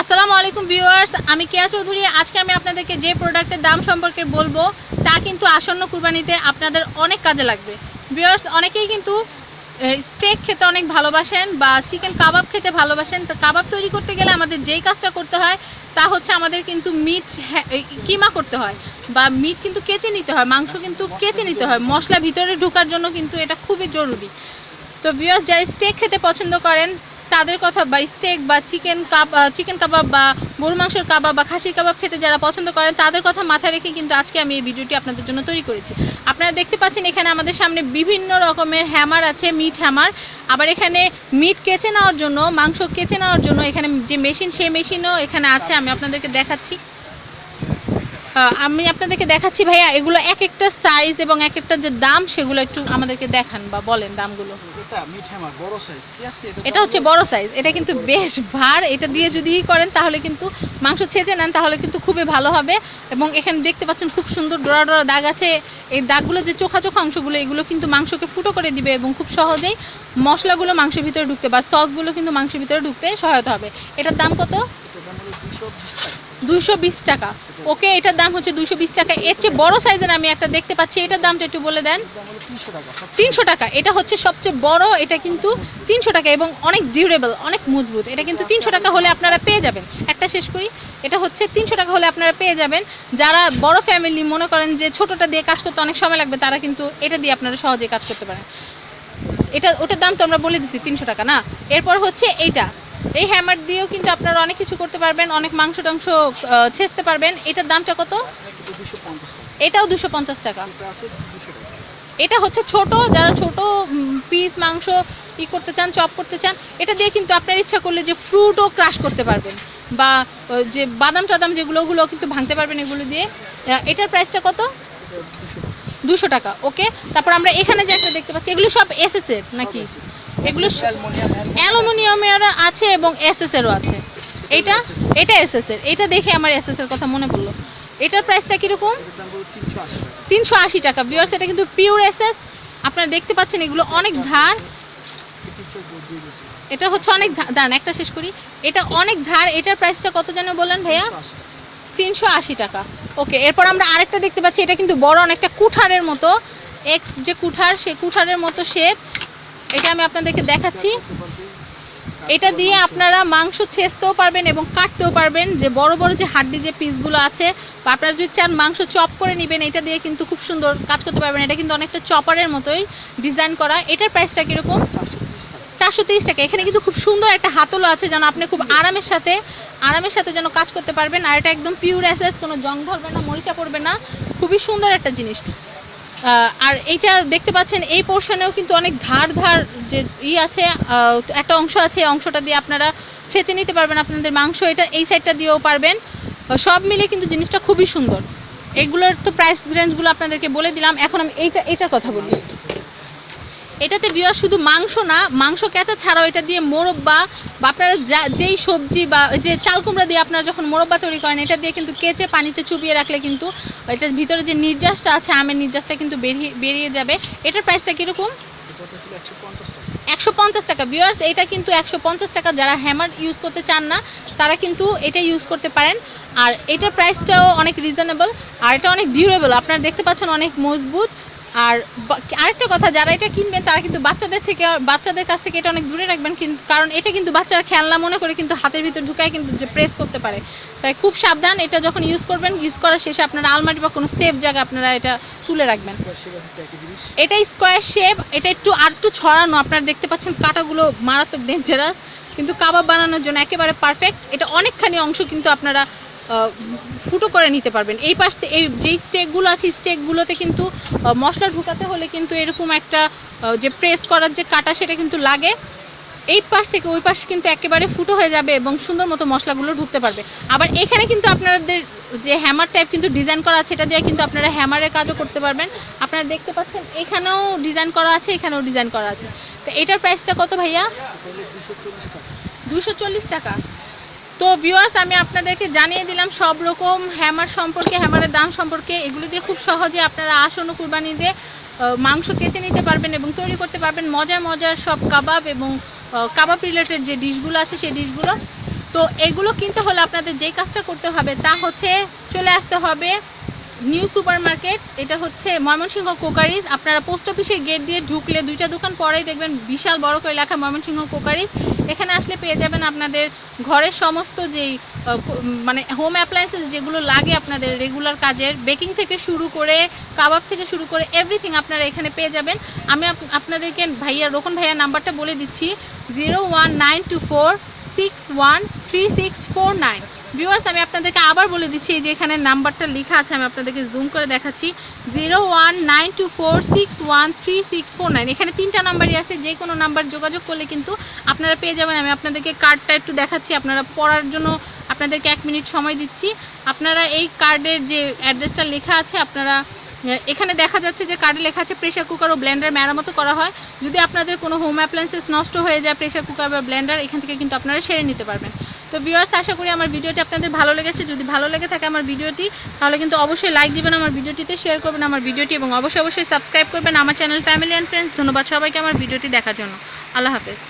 আসসালামু আলাইকুম ভিউয়ার্স, আমি কেয়া চৌধুরী। আজকে আমি আপনাদেরকে যে প্রোডাক্টের দাম সম্পর্কে বলব, তা কিন্তু আসন্ন কুরবানিতে আপনাদের অনেক কাজে লাগবে। ভিউয়ার্স, অনেকেই কিন্তু স্টেক খেতে অনেক ভালোবাসেন বা চিকেন কাবাব খেতে ভালোবাসেন। তো কাবাব তৈরি করতে গেলে আমাদের যেই কাজটা করতে হয়, তা হচ্ছে আমাদের কিন্তু মিট কিমা করতে হয় বা মিট কিন্তু কেচে নিতে হয়, মাংস কিন্তু কেচে নিতে হয়। মশলা ভিতরে ঢোকার জন্য কিন্তু এটা খুবই জরুরি। তো ভিউয়ার্স, যারা স্টেক খেতে পছন্দ করেন তাদের কথা বা স্টেক বা চিকেন কাপ চিকেন কাবাব বা গরু মাংসের কাবাব বা খাসির কাবাব খেতে যারা পছন্দ করেন, তাদের কথা মাথায় রেখে কিন্তু আজকে আমি এই ভিডিওটি আপনাদের জন্য তৈরি করেছি। আপনারা দেখতে পাচ্ছেন এখানে আমাদের সামনে বিভিন্ন রকমের হ্যামার আছে মিট হ্যামার আবার এখানে মিট কেচে নেওয়ার জন্য, মাংস কেচে নেওয়ার জন্য এখানে যে মেশিন সেই মেশিনও এখানে আছে, আমি আপনাদেরকে দেখাচ্ছি। আমি আপনাদেরকে দেখাচ্ছি ভাইয়া এগুলো এক একটা সাইজ এবং এক একটা যে দাম সেগুলো একটু আমাদেরকে দেখান বা বলেন দামগুলো। এটা হচ্ছে বড় সাইজ এটা কিন্তু বেশ ভার এটা দিয়ে যদি করেন তাহলে কিন্তু মাংস ছেঁচে নেন তাহলে কিন্তু খুবই ভালো হবে। এবং এখানে দেখতে পাচ্ছেন খুব সুন্দর ডোরা ডোরা দাগ আছে। এই দাগগুলো যে চোখা চোখা অংশগুলো এগুলো কিন্তু মাংসকে ফুটো করে দিবে এবং খুব সহজেই মশলাগুলো মাংসের ভিতরে ঢুকতে বা সসগুলো কিন্তু মাংসের ভিতরে ঢুকতে সহায়তা হবে। এটার দাম কত? দুশো টাকা। ওকে, এটার দাম হচ্ছে দুশো টাকা। এর চেয়ে বড় সাইজের আমি একটা দেখতে পাচ্ছি। এটার দামটা একটু বলে দেন। তিনশো টাকা। এটা হচ্ছে সবচেয়ে বড়, এটা কিন্তু তিনশো টাকা এবং অনেক ডিউরেবল অনেক মজবুত। এটা কিন্তু তিনশো টাকা হলে আপনারা পেয়ে যাবেন। একটা শেষ করি। এটা হচ্ছে তিনশো টাকা হলে আপনারা পেয়ে যাবেন। যারা বড় ফ্যামিলি মনে করেন যে ছোটোটা দিয়ে কাজ করতে অনেক সময় লাগবে, তারা কিন্তু এটা দিয়ে আপনারা সহজে কাজ করতে পারেন। এটা, ওটার দাম তো আমরা বলে দিছি তিনশো টাকা, না? এরপর হচ্ছে এইটা। এই হ্যামার দিয়েও কিন্তু আপনারা অনেক কিছু করতে পারবেন, অনেক মাংস টাংস ছেঁচতে পারবেন। এটার দামটা কত? এটাও দুশো পঞ্চাশ টাকা। এটা হচ্ছে ছোট, যারা ছোট পিস মাংস ই করতে চান চপ করতে চান, এটা দিয়ে কিন্তু আপনার ইচ্ছা করলে যে ফ্রুটও ক্রাশ করতে পারবেন। বা যে বাদাম টাদাম যেগুলো, ওগুলো কিন্তু ভাঙতে পারবেন এগুলো দিয়ে। এটার প্রাইসটা কত? দুশো টাকা। ওকে, তারপর আমরা এখানে যে একটা দেখতে পাচ্ছি, এগুলো সব এসএস এর নাকি? এগুলো অ্যালুমিনিয়ামের আছে। এবং এসএস এরও আছে। এটা এটা এসএস এর। এটা দেখে আমার এসএস এর কথা মনে পড়ল। এটার প্রাইসটা কীরকম? তিনশো আশি টাকা। বিয়ার্স এটা কিন্তু পিওর এসএস আপনারা দেখতে পাচ্ছেন এগুলো অনেক ধার। তিনশো দুই কেজি এটা হচ্ছে অনেক দাঁড়ান একটা শেষ করি। এটা অনেক ধার। এটার প্রাইসটা কত যেন বললেন ভাইয়া? তিনশো আশি টাকা। তিনশো আশি টাকা। ওকে এরপর আমরা আরেকটা দেখতে পাচ্ছি। এটা কিন্তু বড় অনেকটা কুঠারের মতো। এক্স যে কুঠার সে কুঠারের মতো শেপ এটা আমি আপনাদেরকে দেখাচ্ছি। এটা দিয়ে আপনারা মাংস ছেঁচতেও পারবেন এবং কাটতেও পারবেন। যে বড় বড় যে হাড্ডি যে পিসগুলো আছে, বা আপনারা যদি চান মাংস চপ করে নেবেন, এটা দিয়ে কিন্তু খুব সুন্দর কাজ করতে পারবেন। এটা কিন্তু অনেকটা চপারের মতোই ডিজাইন করা। এটার প্রাইসটা কীরকম? চারশো তিরিশ টাকা। এখানে কিন্তু খুব সুন্দর একটা হাতলও আছে, যেন আপনি খুব আরামের সাথে আরামের সাথে যেন কাজ করতে পারবেন। আর এটা একদম পিওর অ্যাসেস কোনো জং ধরবে না, মরিচা পড়বে না। খুবই সুন্দর একটা জিনিস। আর এইটা দেখতে পাচ্ছেন, এই পোর্শনেও কিন্তু অনেক ধার ধার যে ই আছে একটা অংশ আছে, এই অংশটা দিয়ে আপনারা ছেঁচে নিতে পারবেন আপনাদের মাংস। এটা এই সাইডটা দিয়েও পারবেন। সব মিলে কিন্তু জিনিসটা খুবই সুন্দর। এগুলোর তো প্রাইস রেঞ্জগুলো আপনাদেরকে বলে দিলাম। এখন আমি এইটা, এইটার কথা বলি। এটাতে বিয়ার শুধু মাংস না, মাংস কেঁচা ছাড়াও এটা দিয়ে মোরব্বা বা আপনারা যা যেই সবজি বা যে চাল কুমড়া দিয়ে আপনারা যখন মোরব্বা তৈরি করেন, এটা দিয়ে কিন্তু কেচে পানিতে চুপিয়ে রাখলে কিন্তু এটার ভিতরে যে নির্যাসটা আছে, আমের নির্যাসটা কিন্তু বেরিয়ে বেরিয়ে যাবে। এটার প্রাইসটা কীরকম? একশো পঞ্চাশ টাকা। ভিউয়ার্স এটা কিন্তু একশো পঞ্চাশ টাকা। যারা হ্যামার ইউজ করতে চান না, তারা কিন্তু এটা ইউজ করতে পারেন। আর এটার প্রাইসটাও অনেক রিজনেবল আর এটা অনেক ডিউরেবল আপনারা দেখতে পাচ্ছেন অনেক মজবুত। আর আরেকটা কথা যারা এটা কিনবেন তারা কিন্তু বাচ্চাদের থেকে বাচ্চাদের কাছ থেকে এটা অনেক দূরে রাখবেন কিন্তু কারণ এটা কিন্তু বাচ্চারা খেলনা মনে করে কিন্তু হাতের ভিতর ঢুকায় কিন্তু যে প্রেস করতে পারে। তাই খুব সাবধান এটা যখন ইউজ করবেন ইউজ করার শেষে আপনারা আলমারি বা কোনো সেফ জায়গায় আপনারা এটা তুলে রাখবেন। এটা স্কোয়ার শেপ এটা একটু আর একটু ছড়ানো। আপনারা দেখতে পাচ্ছেন কাটাগুলো মারাত্মক ডেঞ্জারাস কিন্তু কাবাব বানানোর জন্য একেবারে পারফেক্ট এটা অনেকখানি অংশ কিন্তু আপনারা ফুটো করে নিতে পারবেন। এই পাশ এই যেই স্টেকগুলো আছে স্টেকগুলোতে কিন্তু মশলা ঢুকাতে হলে কিন্তু এরকম একটা যে প্রেস করার যে কাটা সেটা কিন্তু লাগে। এই পাশ থেকে ওই পাশ কিন্তু একেবারে ফুটো হয়ে যাবে এবং সুন্দর মতো মশলাগুলো ঢুকতে পারবে। আবার এখানে কিন্তু আপনাদের যে হ্যামার টাইপ কিন্তু ডিজাইন করা আছে এটা দিয়ে কিন্তু আপনারা হ্যামারের কাজও করতে পারবেন। আপনারা দেখতে পাচ্ছেন এখানেও ডিজাইন করা আছে এখানেও ডিজাইন করা আছে। তো এটার প্রাইসটা কত ভাইয়া? দুশো টাকা। দুশো চল্লিশ টাকা। তো ভিউয়ার্স আমি আপনাদেরকে জানিয়ে দিলাম, সব রকম হ্যামার সম্পর্কে হ্যামারের দাম সম্পর্কে, এগুলো দিয়ে খুব সহজে আপনারা আসন্ন কুরবানি দিয়ে মাংস কেচে নিতে পারবেন এবং তৈরি করতে পারবেন মজার মজার সব কাবাব এবং কাবাব রিলেটেড যে ডিশগুলো আছে, সেই ডিশগুলো। তো এগুলো কিনতে হলে আপনাদের যেই কাজটা করতে হবে তা হচ্ছে, চলে আসতে হবে নিউ সুপার মার্কেট এটা হচ্ছে ময়মনসিংহ কোকারিস আপনারা পোস্ট অফিসের গেট দিয়ে ঢুকলে দুইটা দোকান পরেই দেখবেন বিশাল বড় করে লেখা ময়মনসিংহ কোকারিস এখানে আসলে পেয়ে যাবেন আপনাদের ঘরের সমস্ত যেই মানে হোম অ্যাপ্লায়েন্সেস যেগুলো লাগে আপনাদের রেগুলার কাজের বেকিং থেকে শুরু করে, কাবাব থেকে শুরু করে এভরিথিং আপনারা এখানে পেয়ে যাবেন। আমি আপনাদেরকে ভাইয়া, রোকন ভাইয়ার নাম্বারটা বলে দিচ্ছি zero one nine two four six one three six four nine আমি আপনাদেরকে আবার বলে দিচ্ছি, এই যে এখানে নাম্বারটা লেখা আছে, আমি আপনাদেরকে জুম করে দেখাচ্ছি। Zero one nine two four six one three six four nine এখানে তিনটা নাম্বারই আছে, যে কোনো নাম্বার যোগাযোগ করলে কিন্তু আপনারা পেয়ে যাবেন। আমি আপনাদেরকে কার্ডটা একটু দেখাচ্ছি, আপনারা পড়ার জন্য আপনাদেরকে এক মিনিট সময় দিচ্ছি। আপনারা এই কার্ডের যে অ্যাড্রেসটা লেখা আছে, আপনারা এখানে দেখা যাচ্ছে যে কার্ডে লেখা আছে প্রেশার কুকার ও ব্লেন্ডার মেরামতো করা হয়। যদি আপনাদের কোনো হোম অ্যাপ্লায়েন্সেস নষ্ট হয়ে যায় প্রেশার কুকার বা ব্লেন্ডার এখান থেকে কিন্তু আপনারা সেরে নিতে পারবেন। তো ভিউয়ার্স আশা করি আমার ভিডিওটি আপনাদের ভালো লেগেছে। যদি ভালো লেগে থাকে আমার ভিডিওটি, তাহলে কিন্তু অবশ্যই লাইক দিবেন আমার ভিডিওটিতে শেয়ার করবেন আমার ভিডিওটি, এবং অবশ্যই অবশ্যই সাবস্ক্রাইব করবেন আমার চ্যানেল ফ্যামিলি অ্যান্ড ফ্রেন্ডস ধন্যবাদ সবাইকে আমার ভিডিওটি দেখার জন্য। আল্লাহ হাফেজ।